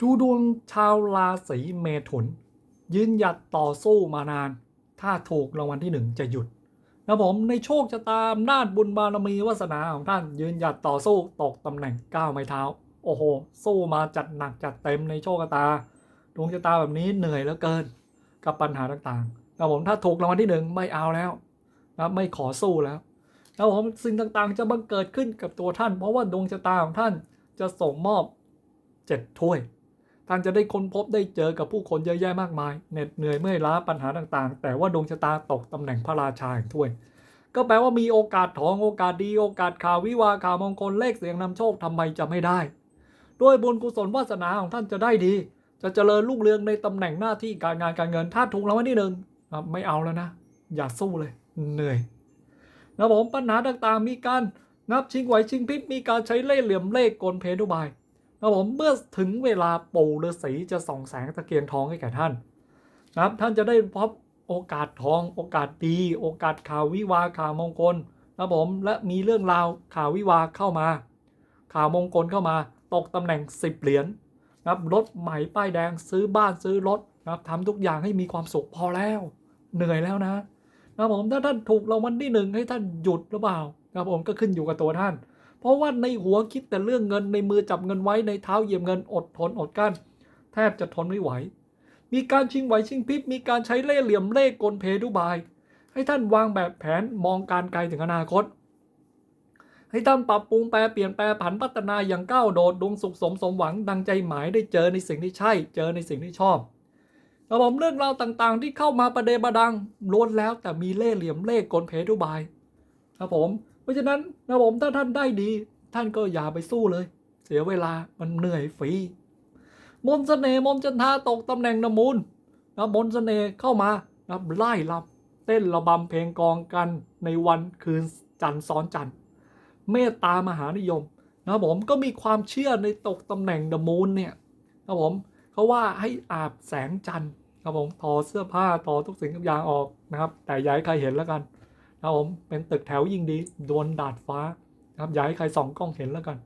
ดูดวงชาวราศีเมถุน ยืนหยัดต่อสู้มานาน ถ้าถูกรางวัลที่หนึ่งจะหยุดนะผมในโชคชะตาอำนาจบุญบารมีวาสนาของท่านยืนหยัดต่อสู้ตกตำแหน่งก้าวไม้เท้า โอ้โห สู้มาจัดหนักจัดเต็มในโชคชะตา ดวงชะตาแบบนี้เหนื่อยเหลือเกิน กับปัญหาต่างๆนะผมถ้าถูกรางวัลที่หนึ่งไม่เอาแล้วนะไม่ขอสู้แล้วนะผมสิ่งต่างๆ จะบังเกิดขึ้นกับตัวท่าน เพราะว่าดวงชะตาของท่านจะส่งมอบเจ็ดถ้วย ท่านจะได้ค้นพบได้เจอกับผู้คนเยอะแยะมากมายเหน็ดเหนื่อยเมื่อยล้าปัญหาต่างๆ แต่ว่าดวงชะตาตกตำแหน่งพระราชาแห่งถ้วย ก็แปลว่ามีโอกาสทองโอกาสดีโอกาสข่าววิวาข่าวมงคลเลขเสียงนำโชคทำไมจะไม่ได้ ด้วยบุญกุศลวาสนาของท่านจะได้ดี จะเจริญรุ่งเรืองในตำแหน่งหน้าที่การงานการเงินถ้าถูกรางวัลที่หนึ่งไม่เอาแล้วนะ อย่าสู้เลย เหนื่อยนะผมปัญหาต่างๆ มีการนับชิงไหวชิงพริบมีการใช้เล่ห์เหลี่ยมเล่ห์กลเพทุบาย นะผมเมื่อถึงเวลาปู่ฤาษีจะส่องแสงตะเกียงทองให้แก่ท่านนะครับท่านจะได้พบโอกาสทอง โอกาสดี โอกาสข่าววิวาข่าวมงคลนะผมและมีเรื่องราวข่าววิวาเข้ามา ข่าวมงคลเข้ามา ตกตำแหน่ง 10 เหรียญนะครับรถใหม่ป้ายแดงซื้อบ้านซื้อรถนะครับทำทุกอย่างให้มีความสุขพอแล้ว เหนื่อยแล้วนะนะผมถ้าท่านถูกรางวัลที่หนึ่งให้ท่านหยุดหรือเปล่านะผมก็ขึ้นอยู่กับตัวท่าน เพราะว่าในหัวคิดแต่เรื่องเงินในมือจับเงินไว้ในเท้าเหยียบเงินอดทนอดกั้น แทบจะทนไม่ไหว มีการชิงไหวชิงพริบมีการใช้เล่ห์เหลี่ยมเล่กลเพทุบาย ให้ท่านวางแบบแผนมองการไกลถึงอนาคต ให้ท่านปรับปรุงแปลเปลี่ยนแปลผันพัฒนาอย่างก้าวโดดดวงสุขสมสมหวังดังใจหมายได้เจอในสิ่งที่ใช่ เจอในสิ่งที่ชอบระบบเรื่องราวต่างๆ ที่เข้ามาประเดประดังล้วนแล้วแต่มีเล่ห์เหลี่ยมเล่กลเพทุบายครับผม เพราะฉะนั้นนะผมถ้าท่านได้ดี ท่านก็อย่าไปสู้เลย เสียเวลามันเหนื่อยฟรีมนต์เสน่ห์มนจันทาตกตำแหน่งนมูลนะมนต์เสน่ห์เข้ามานะไล่ลำเต้นระบำเพลงกองกันในวันคืนจันทร์ซ้อนจันทร์เมตตามหานิยมนะผมก็มีความเชื่อในตกตำแหน่งนมูลเนี่ยนะผมเขาว่าให้อาบแสงจันทร์ครับผมถอดเสื้อผ้าถอดทุกสิ่งทุกอย่างออกนะครับ แต่ย่าให้ใครเห็นแล้วกัน ครับผมเป็นตึกแถวยิ่งดีโดนดาดฟ้าครับอย่าให้ใครส่องกล้องเห็นแล้วกัน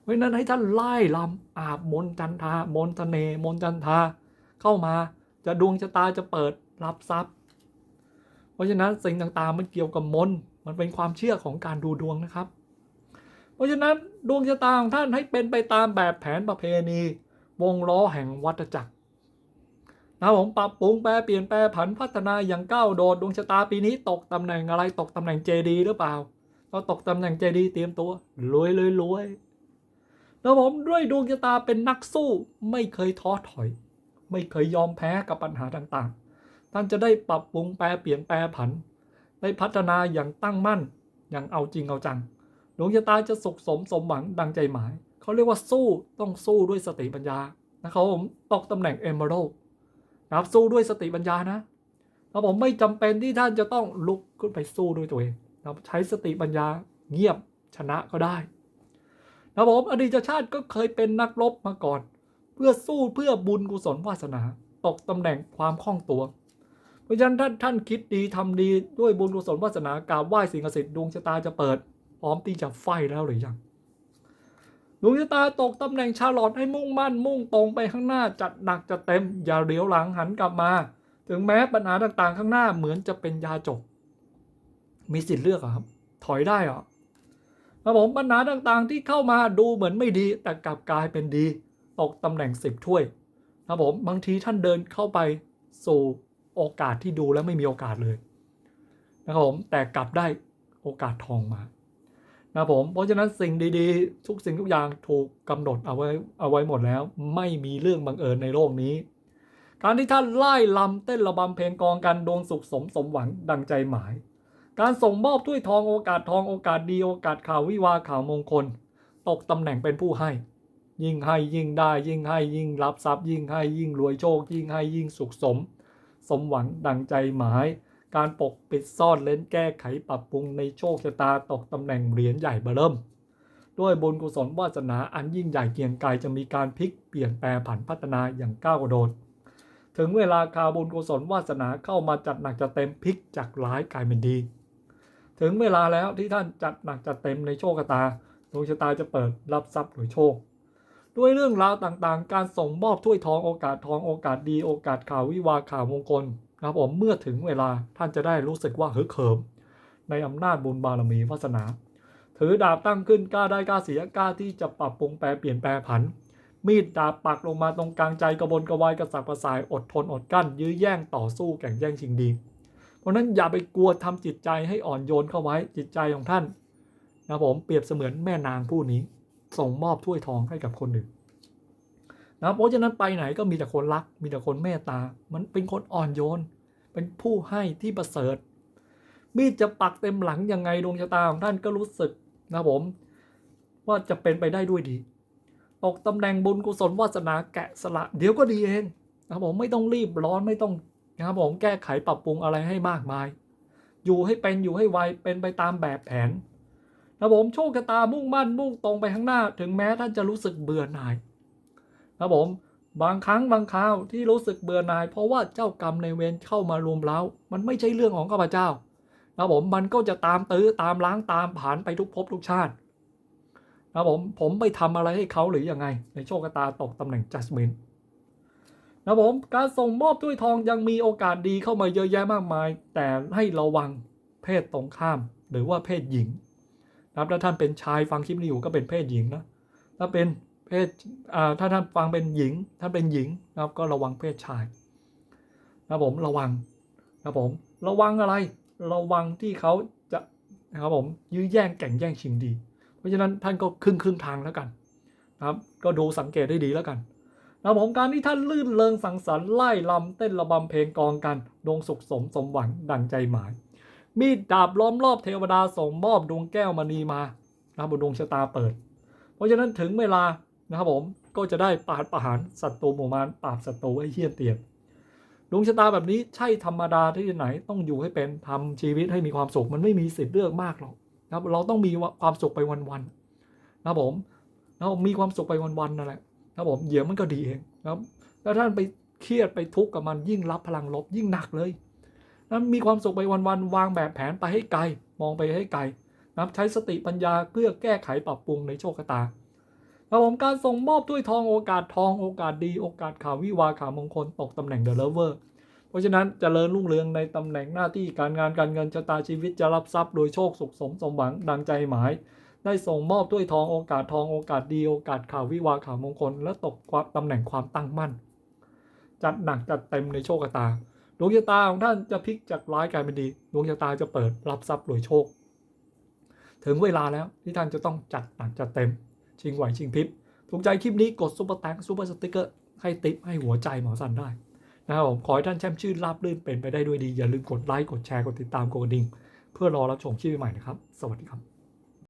เพราะฉะนั้นให้ท่านไล่ลำอาบมนจันทามนต์เสนมนจันทาเข้ามาจะดวงชะตาจะเปิดรับทรัพย์ เพราะฉะนั้นสิ่งต่างๆมันเกี่ยวกับมนมันเป็นความเชื่อของการดูดวงนะครับ เพราะฉะนั้นดวงชะตาของท่านให้เป็นไปตามแบบแผนประเพณี วงล้อแห่งวัฏจักร นะครับผมปรับปรุงแปลเปลี่ยนแปลผันพัฒนาอย่างก้าวโดดดวงชะตาปีนี้ตกตำแหน่งอะไรตกตำแหน่งเจดีหรือเปล่าก็ตกตำแหน่งเจดีเตรียมตัวรวยเลยรวยแล้วผมด้วยดวงชะตาเป็นนักสู้ไม่เคยท้อถอย ไม่เคยยอมแพ้กับปัญหาต่างๆ ท่านจะได้ปรับปรุงแปลเปลี่ยนแปลผัน ได้พัฒนาอย่างตั้งมั่นอย่างเอาจริงเอาจังดวงชะตาจะสุขสมสมหวังดังใจหมาย เขาเรียกว่าสู้ต้องสู้ด้วยสติปัญญานะครับผมตกตำแหน่งเอเมอรัล นะครับสู้ด้วยสติปัญญานะแล้วผมไม่จำเป็นที่ท่านจะต้องลุกขึ้นไปสู้ด้วยตัวเองนะครับใช้สติปัญญาเงียบชนะก็ได้นะครับผมอดีตชาติก็เคยเป็นนักรบมาก่อน เพื่อสู้เพื่อบุญกุศลวาสนา ตกตำแหน่งความคล่องตัว เพราะฉะนั้นท่านท่านคิดดีทำดีด้วยบุญกุศลวาสนากราบไหว้สิ่งศักดิ์สิทธิ์ดวงชะตาจะเปิด พร้อมที่จะไฟแล้วหรือยัง ดวงชะตาตกตำแหน่งชาลอตให้มุ่งมั่น มุ่งตรงไปข้างหน้าจัดหนักจัดเต็มอย่าเลี้ยวหลังหันกลับมา ถึงแม้ปัญหาต่างๆ ข้างหน้าเหมือนจะเป็นยาจกมีสิทธิ์เลือกเหรอครับ ถอยได้เหรอครับผมปัญหาต่างๆที่เข้ามาดูเหมือนไม่ดี แต่กลับกลายเป็นดี ตกตำแหน่งสิบถ้วยครับผมบางทีท่านเดินเข้าไปสู่โอกาสที่ดูแล้วไม่มีโอกาสเลยนะครับผมแต่กลับได้โอกาสทองมา นะผม เพราะฉะนั้นสิ่งดีๆ ทุกสิ่งทุกอย่างถูกกำหนดเอาไว้เอาไว้หมดแล้ว ไม่มีเรื่องบังเอิญในโลกนี้ การที่ท่านไล่ลำเต้นระบำเพลงกองกันดวงสุขสมสมหวังดังใจหมาย การส่งมอบถ้วยทองโอกาสทองโอกาสดีโอกาสข่าววิวาข่าวมงคล ตกตำแหน่งเป็นผู้ให้ ยิ่งให้ยิ่งได้ยิ่งให้ยิ่งรับทรัพย์ยิ่งให้ยิ่งรวยโชค ยิ่งให้ยิ่งสุขสม สมหวังดังใจหมาย การปกปิดซ่อนเล้นแก้ไขปรับปรุงในโชคชะตาตกตำแหน่งเหรียญใหญ่เบริ่ม ด้วยบุญกุศลวาสนาอันยิ่งใหญ่เกียงไกรจะมีการพลิกเปลี่ยนแปลผันพัฒนาอย่างก้าวกระโดด ถึงเวลาข่าบุญกุศลวาสนาเข้ามาจัดหนักจัดเต็มพลิกจากร้ายกลายเป็นดี ถึงเวลาแล้วที่ท่านจัดหนักจัดเต็มในโชคชะตาดวงชะตาจะเปิดรับทรัพย์หรือโชคด้วยเรื่องราวต่างๆ การส่งมอบถ้วยทองโอกาสทองโอกาสดีโอกาสข่าววิวาข่าวมงคล นะครับผมเมื่อถึงเวลาท่านจะได้รู้สึกว่าฮึกเหิม ในอำนาจบุญบารมีวาสนา ถือดาบตั้งขึ้นกล้าได้กล้าเสียกล้าที่จะปรับปรุงแปลเปลี่ยนแปลผัน มีดดาบปักลงมาตรงกลางใจกระบนกระวายกระสับกระส่ายอดทนอดกั้น ยื้อแย่งต่อสู้แข่งแย่งชิงดี เพราะนั้นอย่าไปกลัวทำจิตใจให้อ่อนโยนเข้าไว้จิตใจของท่านนะผมเปรียบเสมือนแม่นางผู้นี้ ส่งมอบถ้วยทองให้กับคนอื่นนะเพราะฉะนั้นไปไหนก็มีแต่คนรัก มีแต่คนเมตตา มันเป็นคนอ่อนโยน เป็นผู้ให้ที่ประเสริฐ มีดจะปักเต็มหลังยังไงดวงชะตาของท่านก็รู้สึกนะผม ว่าจะเป็นไปได้ด้วยดี ตกตำแหน่งบุญกุศลวาสนาแกะสละเดี๋ยวก็ดีเองนะผมไม่ต้องรีบร้อนไม่ต้องนะครับผมแก้ไขปรับปรุงอะไรให้มากมาย อยู่ให้เป็นอยู่ให้ไวเป็นไปตามแบบแผนนะผมโชคชะตามุ่งมั่นมุ่งตรงไปข้างหน้า ถึงแม้ท่านจะรู้สึกเบื่อหน่ายนะผม บางครั้งบางคราวที่รู้สึกเบื่อหน่าย เพราะว่าเจ้ากรรมในเวรเข้ามารวมเร้า มันไม่ใช่เรื่องของข้าพเจ้านะผมมันก็จะตามตื้อตามล้างตามผ่านไปทุกภพทุกชาตินะผมผมไปทำอะไรให้เขาหรือยังไง ในโชคชะตาตกตำแหน่ง judgment นะผมการส่งมอบถ้วยทองยังมีโอกาสดีเข้ามาเยอะแยะมากมาย แต่ให้ระวังเพศตรงข้าม หรือว่าเพศหญิงนะถ้าท่านเป็นชายฟังคลิปนี้อยู่ก็เป็นเพศหญิงนะถ้าเป็น ศอ่าถ้าท่านฟังเป็นหญิงท่านเป็นหญิงนะครับก็ระวังเพศชายนะผมระวังนะผมระวังอะไร ระวังที่เขาจะนะครับผมยื้อแย่งแก่งแย่งชิงดี เพราะฉะนั้นท่านก็ครึ่งครึ่งทางแล้วกันนะครับก็ดูสังเกตได้ดีแล้วกันนะผมการที่ท่านลื่นเริงสังสรรค์ไล่ลำเต้นระบำเพลงกองกันดวงสุขสมสมหวังดังใจหมาย มีดดาบล้อมรอบเทวดาส่งมอบดวงแก้วมณีมานะครับบนดวงชะตาเปิด เพราะฉะนั้นถึงเวลา นะครับผมก็จะได้ปราดประหารศัตรูหมู่มารปราบศัตรูให้เฮี้ยนเตียนดวงชะตาแบบนี้ใช่ธรรมดาที่ไหนต้องอยู่ให้เป็นทำชีวิตให้มีความสุขมันไม่มีสิทธิ์เลือกมากหรอกนะครับ เราต้องมีความสุขไปวันๆนะครับผมนะมีความสุขไปวันๆนั่นแหละนะครับผมเดี๋ยวมันก็ดีเองนะครับแล้วท่านไปเครียดไปทุกข์กับมันยิ่งรับพลังลบยิ่งหนักเลยนั้นมีความสุขไปวันๆวางแบบแผนไปให้ไกล มองไปให้ไกลนะครับใช้สติปัญญาเพื่อแก้ไขปรับปรุงในโชคชะตา ครับผมการส่งมอบด้วยทองโอกาสทองโอกาสดีโอกาสข่าววิวาข่าวมงคลตกตำแหน่งเดอะเลเวอร์เพราะฉะนั้นเจริญรุ่งเรืองในตำแหน่งหน้าที่การงานการเงินชะตาชีวิตจะรับทรัพย์โดยโชคสุขสมสมหวังดังใจหมาย ได้ส่งมอบด้วยทองโอกาสทองโอกาสดีโอกาสข่าววิวาข่าวมงคล และตกความตำแหน่งความตั้งมั่น จัดหนักจัดเต็มในโชคชะตาดวงชะตาของท่านจะพลิกจากร้ายกลายเป็นดีดวงชะตาจะเปิดรับทรัพย์โดยโชค ถึงเวลาแล้วที่ท่านจะต้องจัดหนักจัดเต็ม ชิงไหวชิงพริบถูกใจคลิปนี้กดซุปเปอร์แตงซุปเปอร์สติ๊กเกอร์ให้ติ๊บให้หัวใจหมอสันได้นะครับผมขอให้ท่านแช่มชื่นราบรื่นเป็นไปได้ด้วยดี อย่าลืมกดไลค์กดแชร์กดติดตามกดกระดิ่ง เพื่อรอรับชมคลิปใหม่นะครับ สวัสดีครับ